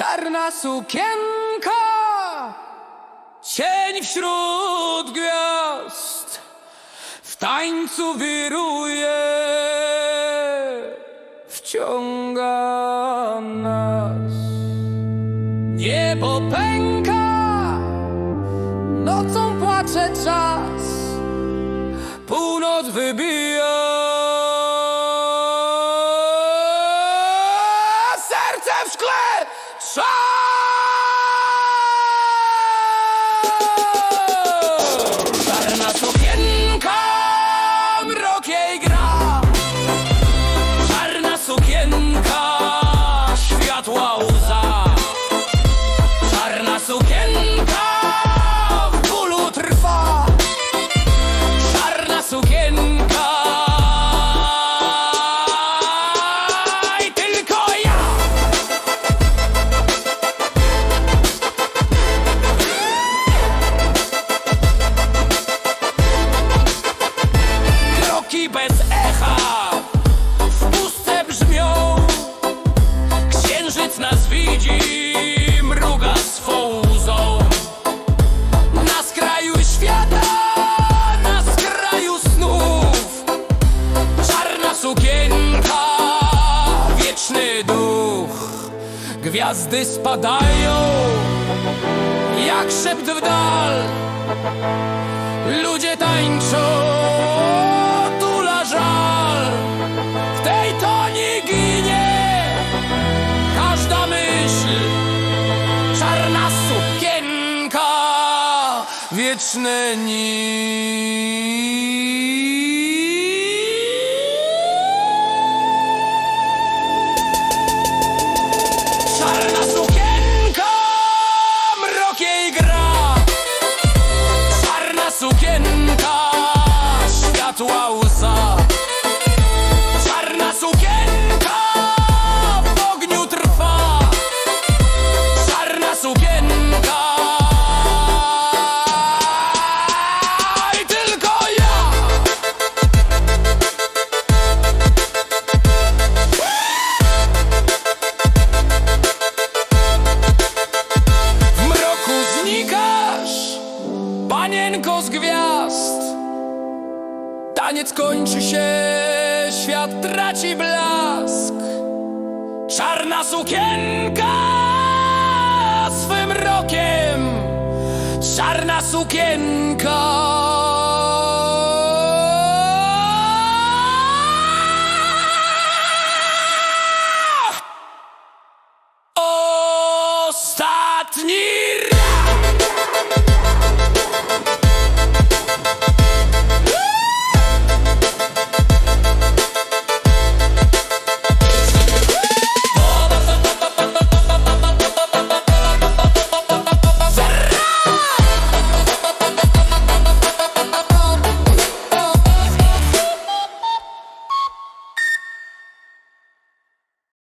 Czarna sukienka, cień wśród gwiazd, w tańcu wiruje, wciąga nas. Niebo pęka, nocą płacze czas, północ wybija. Czarna sukienka, mrok jej gra. Czarna sukienka, światła sukienka, wieczny duch. Gwiazdy spadają, jak szept w dal. Ludzie tańczą, tula żal. W tej toni ginie każda myśl. Czarna sukienka, wieczne ni. Sukienka, światła łza. Czarna sukienka, w ogniu trwa. Czarna sukienka i tylko ja W mroku znikasz, panienko z gwiazd Taniec kończy się, świat traci blask. Czarna sukienka swym rokiem. Czarna sukienka